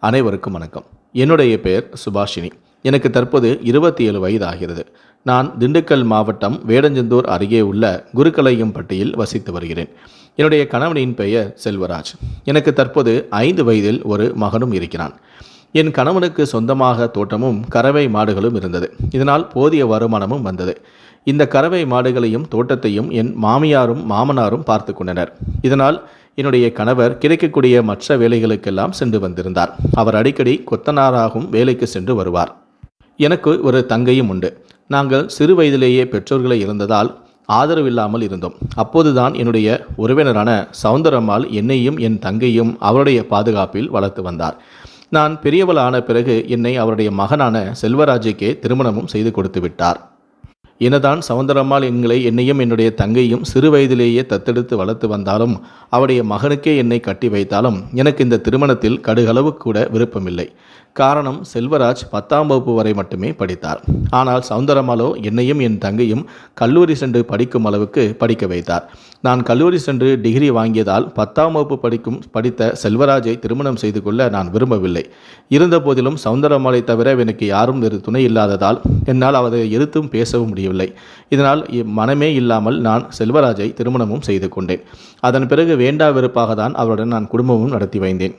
அனைவருக்கும் வணக்கம். என்னுடைய பெயர் சுபாஷினி. எனக்கு தற்போது இருபத்தி ஏழு வயது ஆகிறது நான் திண்டுக்கல் மாவட்டம் வேடஞ்சந்தூர் அருகே உள்ள குருக்கலையம்பட்டியில் வசித்து வருகிறேன். என்னுடைய கணவனின் பெயர் செல்வராஜ். எனக்கு தற்போது ஐந்து வயதில் ஒரு மகனும் இருக்கிறான். என் கணவனுக்கு சொந்தமாக தோட்டமும் கறவை மாடுகளும் இருந்தது. இதனால் போதிய வருமானமும் வந்தது. இந்த கறவை மாடுகளையும் தோட்டத்தையும் என் மாமியாரும் மாமனாரும் பார்த்து கொண்டனர். இதனால் என்னுடைய கணவர் கிடைக்கக்கூடிய மற்ற வேலைகளுக்கெல்லாம் சென்று வந்திருந்தார். அவர் அடிக்கடி கொத்தனாராகவும் வேலைக்கு சென்று வருவார். எனக்கு ஒரு தங்கையும் உண்டு. நாங்கள் சிறு வயதிலேயே பெற்றோர்களை இருந்ததால் ஆதரவில்லாமல் இருந்தோம். அப்போதுதான் என்னுடைய உறவினரான சவுந்தரம்மாள் என்னையும் என் தங்கையும் அவருடைய பாதுகாப்பில் வளர்த்து வந்தார். நான் பெரியவளான பிறகு என்னை அவருடைய மகனான செல்வராஜுக்கே திருமணமும் செய்து கொடுத்து விட்டார். என்னதான் சவுந்தரம்மாள் எங்களை என்னையும் என்னுடைய தங்கையும் சிறு வயதிலேயே தத்தெடுத்து வளர்த்து வந்தாலும் அவருடைய மகனுக்கே என்னை கட்டி வைத்தாலும் எனக்கு இந்த திருமணத்தில் கடுகளவு கூட விருப்பமில்லை. காரணம் செல்வராஜ் பத்தாம் வகுப்பு வரை மட்டுமே படித்தார். ஆனால் சவுந்தரம்மாளோ என்னையும் என் தங்கையும் கல்லூரி சென்று படிக்கும் அளவுக்கு படிக்க வைத்தார். நான் கல்லூரி சென்று டிகிரி வாங்கியதால் பத்தாம் வகுப்பு படிக்கும் படித்த செல்வராஜை திருமணம் செய்து கொள்ள நான் விரும்பவில்லை. இருந்தபோதிலும் சவுந்தரம்மாளை தவிர எனக்கு யாரும் வேறு துணை இல்லாததால் என்னால் அவரை எதிர்த்தும் பேசவும் முடியும் முடியவில்லை. இதனால் மனமே இல்லாமல் நான் செல்வராஜை திருமணமும் செய்து கொண்டேன். அதன் பிறகு வேண்டா வெறுப்பாக தான் அவருடன் நான் குடும்பமும் நடத்தி வைந்தேன்.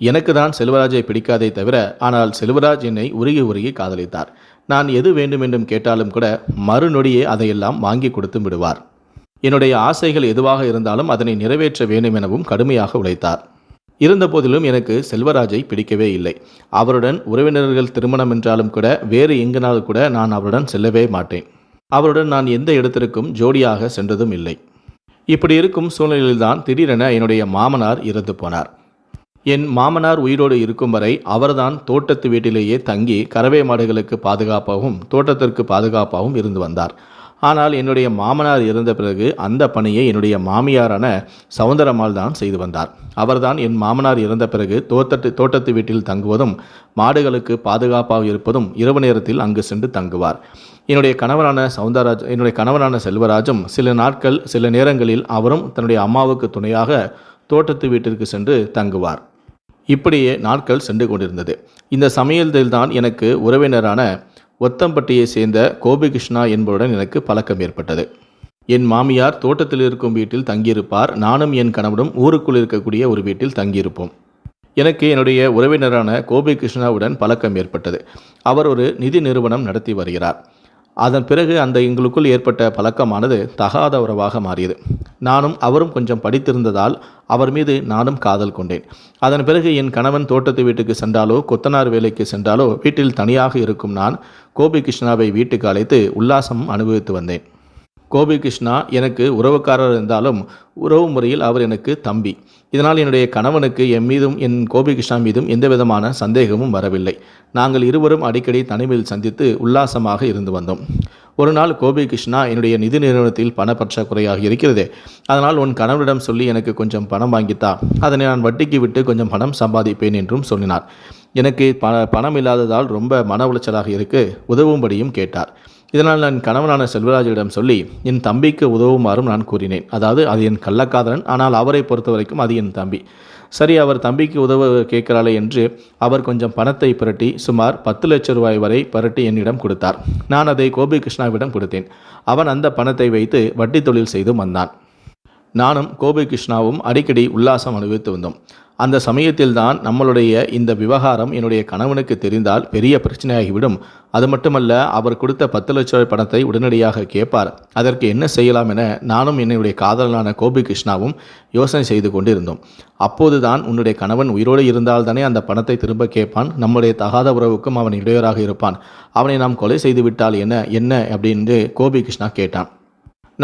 எனக்கு தான் செல்வராஜை பிடிக்காதே தவிர ஆனால் செல்வராஜ் என்னை உருகி உருகி காதலித்தார். நான் எது வேண்டும் என்றும் கேட்டாலும் கூட மறுநொடியே அதையெல்லாம் வாங்கி கொடுத்து விடுவார். என்னுடைய ஆசைகள் எதுவாக இருந்தாலும் அதனை நிறைவேற்ற வேண்டும் எனவும் கடுமையாக உழைத்தார். இருந்தபோதிலும் எனக்கு செல்வராஜை பிடிக்கவே இல்லை. அவருடன் உறவினர்கள் திருமணம் என்றாலும் கூட வேறு எங்கனாலும் கூட நான் அவருடன் செல்லவே மாட்டேன். அவருடன் நான் எந்த இடத்திற்கும் ஜோடியாக சென்றதும் இல்லை. இப்படி இருக்கும் சூழ்நிலையில்தான் திடீரென என்னுடைய மாமனார் இறந்து போனார். என் மாமனார் உயிரோடு இருக்கும் வரை அவர்தான் தோட்டத்து வீட்டிலேயே தங்கி கறவை மாடுகளுக்கு பாதுகாப்பாகவும் தோட்டத்திற்கு பாதுகாப்பாகவும் இருந்து வந்தார். ஆனால் என்னுடைய மாமனார் இறந்த பிறகு அந்த பணியை என்னுடைய மாமியாரான சவுந்தரம்மாள் தான் செய்து வந்தார். அவர்தான் என் மாமனார் இறந்த பிறகு தோட்டத்து தோட்டத்து வீட்டில் தங்குவதும் மாடுகளுக்கு பாதுகாப்பாக இருப்பதும் இரவு நேரத்தில் அங்கு சென்று தங்குவார். என்னுடைய கணவரான சவுந்தரராஜ் என்னுடைய கணவரான செல்வராஜும் சில நாட்கள் சில நேரங்களில் அவரும் தன்னுடைய அம்மாவுக்கு துணையாக தோட்டத்து வீட்டிற்கு சென்று தங்குவார். இப்படியே நாட்கள் சென்று கொண்டிருந்தது. இந்த சமயத்தில்தான் எனக்கு உறவினரான ஒத்தம்பட்டியை சேர்ந்த கோபிகிருஷ்ணா என்பவருடன் எனக்கு பழக்கம் ஏற்பட்டது. என் மாமியார் தோட்டத்தில் இருக்கும் வீட்டில் தங்கியிருப்பார். நானும் என் கணவனும் ஊருக்குள் இருக்கக்கூடிய ஒரு வீட்டில் தங்கியிருப்போம். எனக்கு என்னுடைய உறவினரான கோபி கிருஷ்ணாவுடன் பழக்கம் ஏற்பட்டது. அவர் ஒரு நிதி நிறுவனம் நடத்தி வருகிறார். அதன் பிறகு அந்த எங்களுக்குள் ஏற்பட்ட பழக்கமானது தகாத உறவாக மாறியது. நானும் அவரும் கொஞ்சம் படித்திருந்ததால் அவர் மீது நானும் காதல் கொண்டேன். அதன் பிறகு என் கணவன் தோட்டத்து வீட்டுக்கு சென்றாலோ கொத்தனார் வேலைக்கு சென்றாலோ வீட்டில் தனியாக இருக்கும் நான் கோபி கிருஷ்ணாவை வீட்டுக்கு அழைத்து உல்லாசம் அனுபவித்து வந்தேன். கோபி கிருஷ்ணா எனக்கு உறவுக்காரர் இருந்தாலும் உறவு முறையில் அவர் எனக்கு தம்பி. இதனால் என்னுடைய கணவனுக்கு என் மீதும் என் கோபி கிருஷ்ணா மீதும் எந்த விதமான சந்தேகமும் வரவில்லை. நாங்கள் இருவரும் அடிக்கடி தனிமையில் சந்தித்து உல்லாசமாக இருந்து வந்தோம். ஒரு நாள் கோபி கிருஷ்ணா என்னுடைய நிதி நிறுவனத்தில் பண பற்றாக்குறையாக இருக்கிறது அதனால் உன் கணவனிடம் சொல்லி எனக்கு கொஞ்சம் பணம் வாங்கித்தா. அதனை நான் வட்டிக்கு விட்டு கொஞ்சம் பணம் சம்பாதிப்பேன் என்றும் சொன்னார் எனக்கு பண பணம் இல்லாததால் ரொம்ப மன உளைச்சலாக இருக்கு உதவும்படியும் கேட்டார். இதனால் நான் கணவனான செல்வராஜிடம் சொல்லி என் தம்பிக்கு உதவுமாறும் நான் கூறினேன். அதாவது அது என் கள்ளக்காதலன் ஆனால் அவரை பொறுத்த வரைக்கும் அது என் தம்பி. சரி அவர் தம்பிக்கு உதவ கேட்கிறாளே என்று அவர் கொஞ்சம் பணத்தை புரட்டி சுமார் பத்து லட்சம் ரூபாய் வரை புரட்டி என்னிடம் கொடுத்தார். நான் அதை கோபி கிருஷ்ணாவிடம் கொடுத்தேன். அவன் அந்த பணத்தை வைத்து வட்டி தொழில் செய்து வந்தான். நானும் கோபி கிருஷ்ணாவும் அடிக்கடி உல்லாசம் அனுபவித்து வந்தோம். அந்த சமயத்தில்தான் நம்மளுடைய இந்த விவகாரம் என்னுடைய கணவனுக்கு தெரிந்தால் பெரிய பிரச்சனையாகிவிடும். அது மட்டுமல்ல அவர் கொடுத்த பத்து லட்ச ரூபாய் பணத்தை உடனடியாக கேட்பார். அதற்கு என்ன செய்யலாம் என நானும் என்னுடைய காதலனான கோபி கிருஷ்ணாவும் யோசனை செய்து கொண்டிருந்தோம். அப்போதுதான் உன்னுடைய கணவன் உயிரோடு இருந்தால் தானே அந்த பணத்தை திரும்ப கேட்பான். நம்முடைய தகாத உறவுக்கும் அவன் இடையூறாக இருப்பான். அவனை நாம் கொலை செய்து விட்டால் என்ன என்ன? அப்படின்னு கோபி கிருஷ்ணா கேட்டான்.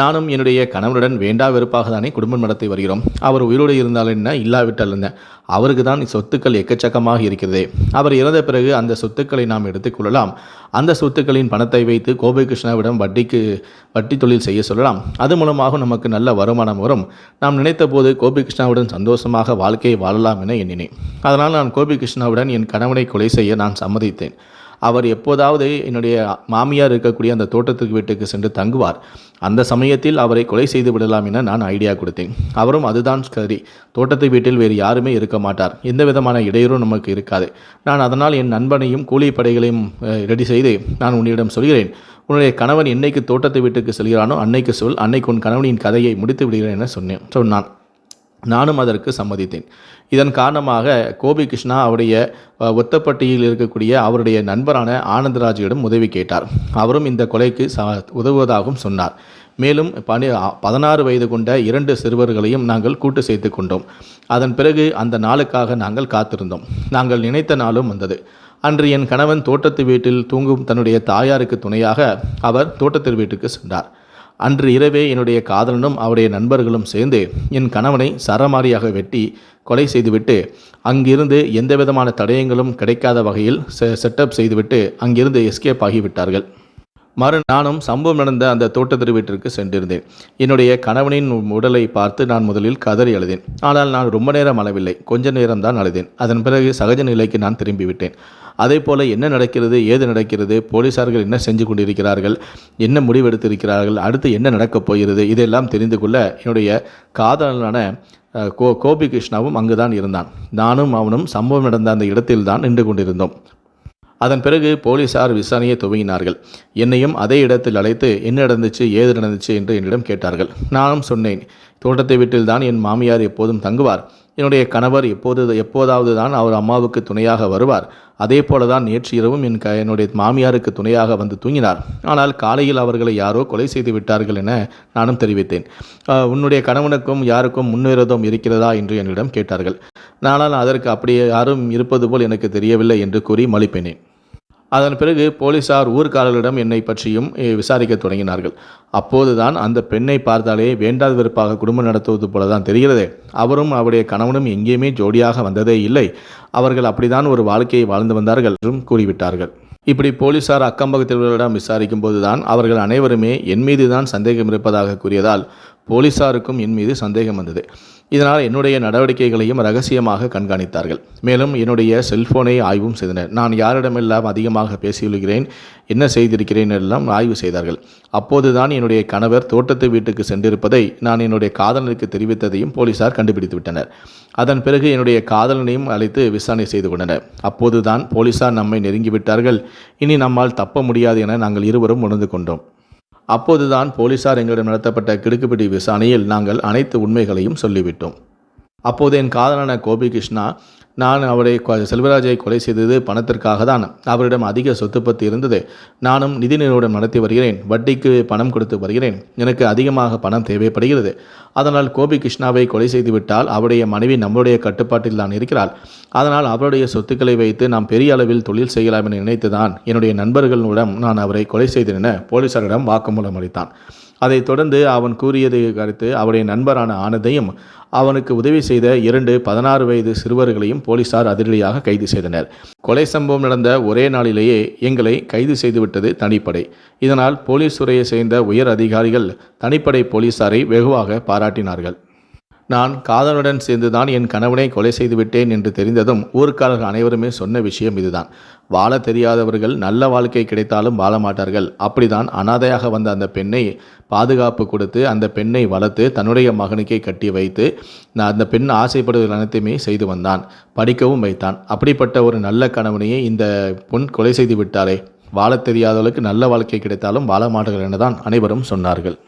நானும் என்னுடைய கணவனுடன் வேண்டா வெறுப்பாக தானே குடும்பம் நடத்தி வருகிறோம். அவர் உயிரோடு இருந்தாலும் என்ன? இல்லாவிட்டால் என்ன? அவருக்கு தான் சொத்துக்கள் எக்கச்சக்கமாக இருக்கிறதே. அவர் இறந்த பிறகு அந்த சொத்துக்களை நாம் எடுத்துக்கொள்ளலாம் அந்த சொத்துக்களின் பணத்தை வைத்து கோபை கிருஷ்ணாவிடம் வட்டிக்கு வட்டி தொழில் செய்ய சொல்லலாம். அது மூலமாக நமக்கு நல்ல வருமானம் வரும். நாம் நினைத்த போது கோபி கிருஷ்ணாவுடன் சந்தோஷமாக வாழ்க்கையை வாழலாம் என எண்ணினேன். அதனால் நான் கோபி கிருஷ்ணாவுடன் என் கணவனை கொலை செய்ய நான் சம்மதித்தேன். அவர் எப்போதாவது என்னுடைய மாமியார் இருக்கக்கூடிய அந்த தோட்டத்துக்கு வீட்டுக்கு சென்று தங்குவார். அந்த சமயத்தில் அவரை கொலை செய்து விடலாம் என நான் ஐடியா கொடுத்தேன். அவரும் அதுதான் சரி. தோட்டத்து வீட்டில் வேறு யாருமே இருக்க மாட்டார். எந்த விதமான இடையூறும் நமக்கு இருக்காது. நான் அதனால் என் நண்பனையும் கூலிப்படைகளையும் ரெடி செய்து நான் உன்னிடம் சொல்கிறேன். உன்னுடைய கணவன் என்னைக்கு தோட்டத்தை வீட்டுக்கு செல்கிறானோ அன்னைக்கு சொல். அன்னைக்கு உன் கணவனின் கதையை முடித்து விடுகிறேன் என சொன்னேன் சொன்னான். நானும் அதற்கு சம்மதித்தேன். இதன் காரணமாக கோபி கிருஷ்ணா அவருடைய ஒத்தப்பட்டியில் இருக்கக்கூடிய அவருடைய நண்பரான ஆனந்தராஜியிடம் உதவி கேட்டார். அவரும் இந்த கொலைக்கு ச உதவுவதாகவும் சொன்னார். மேலும் பனி பதினாறு வயது கொண்ட இரண்டு சிறுவர்களையும் நாங்கள் கூட்டு சேர்த்து கொண்டோம். அதன் பிறகு அந்த நாளுக்காக நாங்கள் காத்திருந்தோம். நாங்கள் நினைத்த நாளும் வந்தது. அன்று என் கணவன் தோட்டத்து வீட்டில் தூங்கும் தன்னுடைய தாயாருக்கு துணையாக அவர் தோட்டத்து வீட்டுக்கு சென்றார். அன்று இரவே என்னுடைய காதலனும் அவருடைய நண்பர்களும் சேர்ந்து என் கணவனை சரமாரியாக வெட்டி கொலை செய்துவிட்டு அங்கிருந்து எந்த விதமான தடயங்களும் கிடைக்காத வகையில் செ செட்டப் செய்துவிட்டு அங்கிருந்து எஸ்கேப் ஆகிவிட்டார்கள். மறு நானும் சம்பவம் நடந்த அந்த தோட்டத்திரு வீட்டிற்கு சென்றிருந்தேன். என்னுடைய கணவனின் உடலை பார்த்து நான் முதலில் கதறி அழுதேன். ஆனால் நான் ரொம்ப நேரம் அழவில்லை. கொஞ்ச நேரம் தான் அழுதேன். அதன் பிறகு சகஜ நிலைக்கு நான் திரும்பிவிட்டேன். அதே போல் என்ன நடக்கிறது ஏது நடக்கிறது போலீசார்கள் என்ன செஞ்சு கொண்டிருக்கிறார்கள் என்ன முடிவெடுத்திருக்கிறார்கள் அடுத்து என்ன நடக்கப் போகிறது இதெல்லாம் தெரிந்து கொள்ள என்னுடைய காதலனான கோ கோபி கிருஷ்ணாவும் அங்கு தான் இருந்தான். நானும் அவனும் சம்பவம் நடந்த அந்த இடத்தில் தான் நின்று கொண்டிருந்தோம். அதன் பிறகு போலீசார் விசாரணையை துவங்கினார்கள். என்னையும் அதே இடத்தில் அழைத்து என்ன நடந்துச்சு ஏது நடந்துச்சு? என்று என்னிடம் கேட்டார்கள். நானும் சொன்னேன் தோட்டத்தை வீட்டில்தான் என் மாமியார் எப்போதும் தங்குவார். என்னுடைய கணவர் எப்போது எப்போதாவது தான் அவர் அம்மாவுக்கு துணையாக வருவார். அதே போல தான் நேற்று இரவும் என் க என்னுடைய மாமியாருக்கு துணையாக வந்து தூங்கினார். ஆனால் காலையில் அவர்களை யாரோ கொலை செய்து விட்டார்கள் என நானும் தெரிவித்தேன். உன்னுடைய கணவனுக்கும் யாருக்கும் முன்விரோதம் இருக்கிறதா என்று என்னிடம் கேட்டார்கள். நானால் அதற்கு அப்படியே யாரும் இருப்பது போல் எனக்கு தெரியவில்லை என்று கூறி மலிப்பினேன். அதன் பிறகு போலீசார் ஊர்க்காரர்களிடம் என்னை பற்றியும் விசாரிக்க தொடங்கினார்கள். அப்போதுதான் அந்த பெண்ணை பார்த்தாலே வேண்டாத வெறுப்பாக குடும்பம் நடத்துவது போல தான் தெரிகிறது. அவரும் அவருடைய கணவனும் எங்கேயுமே ஜோடியாக வந்ததே இல்லை. அவர்கள் அப்படிதான் ஒரு வாழ்க்கையை வாழ்ந்து வந்தார்கள் என்றும் கூறிவிட்டார்கள். இப்படி போலீசார் அக்கம்பக்கத்தினரிடம் விசாரிக்கும் போதுதான் அவர்கள் அனைவருமே என் மீது தான் சந்தேகம் இருப்பதாக கூறியதால் போலீசாருக்கும் என் மீது சந்தேகம் வந்தது. இதனால் என்னுடைய நடவடிக்கைகளையும் ரகசியமாக கண்காணித்தார்கள். மேலும் என்னுடைய செல்போனை ஆய்வும் செய்தனர். நான் யாரிடமெல்லாம் அதிகமாக பேசியுள்ளேன் என்ன செய்திருக்கிறேன் எல்லாம் ஆய்வு செய்தார்கள். அப்போதுதான் என்னுடைய கணவர் தோட்டத்து வீட்டுக்கு சென்றிருப்பதை நான் என்னுடைய காதலனுக்கு தெரிவித்ததையும் போலீசார் கண்டுபிடித்து விட்டனர். அதன் பிறகு என்னுடைய காதலனையும் அழைத்து விசாரணை செய்து கொண்டனர். அப்போதுதான் போலீசார் நம்மை நெருங்கிவிட்டார்கள். இனி நம்மால் தப்ப முடியாது என நாங்கள் இருவரும் உணர்ந்து கொண்டோம். அப்போதுதான் போலீசார் எங்களிடம் நடத்தப்பட்ட கிடுக்குப்பிடி விசாரணையில் நாங்கள் அனைத்து உண்மைகளையும் சொல்லிவிட்டோம். அப்போது என் காதலான கோபி கிருஷ்ணா நான் அவரை செல்வராஜை கொலை செய்தது பணத்திற்காக தான் அவரிடம் அதிக சொத்து பத்து இருந்தது. நானும் நிதி நிறுவனம் நடத்தி வருகிறேன். வட்டிக்கு பணம் கொடுத்து வருகிறேன். எனக்கு அதிகமாக பணம் தேவைப்படுகிறது. அதனால் கோபி கிருஷ்ணாவை கொலை செய்துவிட்டால் அவருடைய மனைவி நம்முடைய கட்டுப்பாட்டில் தான் இருக்கிறாள். அதனால் அவருடைய சொத்துக்களை வைத்து நாம் பெரிய அளவில் தொழில் செய்யலாம் என நினைத்துதான் என்னுடைய நண்பர்களுடன் நான் அவரை கொலை செய்தேன் என போலீசாரிடம் வாக்குமூலம் அளித்தான். அதைத் தொடர்ந்து அவன் கூறியதை கருத்து அவருடைய நண்பரான ஆனந்தையும் அவனுக்கு உதவி செய்த இரண்டு பதினாறு வயது சிறுவர்களையும் போலீசார் அதிரடியாக கைது செய்தனர். கொலை சம்பவம் நடந்த ஒரே நாளிலேயே எங்களை கைது செய்துவிட்டது தனிப்படை. இதனால் போலீஸ் துறையை சேர்ந்த உயர் அதிகாரிகள் தனிப்படை போலீசாரை வெகுவாக பாராட்டினார்கள். நான் காதலனுடன் சேர்ந்துதான் என் கணவனை கொலை செய்து விட்டேன் என்று தெரிந்ததும் ஊர்க்காரர்கள் அனைவருமே சொன்ன விஷயம் இதுதான். வாழ தெரியாதவர்கள் நல்ல வாழ்க்கை கிடைத்தாலும் வாழ மாட்டார்கள். அப்படிதான் அனாதையாக வந்த அந்த பெண்ணை பாதுகாப்பு கொடுத்து அந்த பெண்ணை வளர்த்து தன்னுடைய மகனுக்கே கட்டி வைத்து நான் அந்த பெண் ஆசைப்படுவதில் அனைத்தையுமே செய்து வந்தான். படிக்கவும் வைத்தான். அப்படிப்பட்ட ஒரு நல்ல கணவனையே இந்த பொன் கொலை செய்து விட்டாலே வாழ தெரியாதவர்களுக்கு நல்ல வாழ்க்கை கிடைத்தாலும் வாழ மாட்டார்கள் எனதான் அனைவரும் சொன்னார்கள்.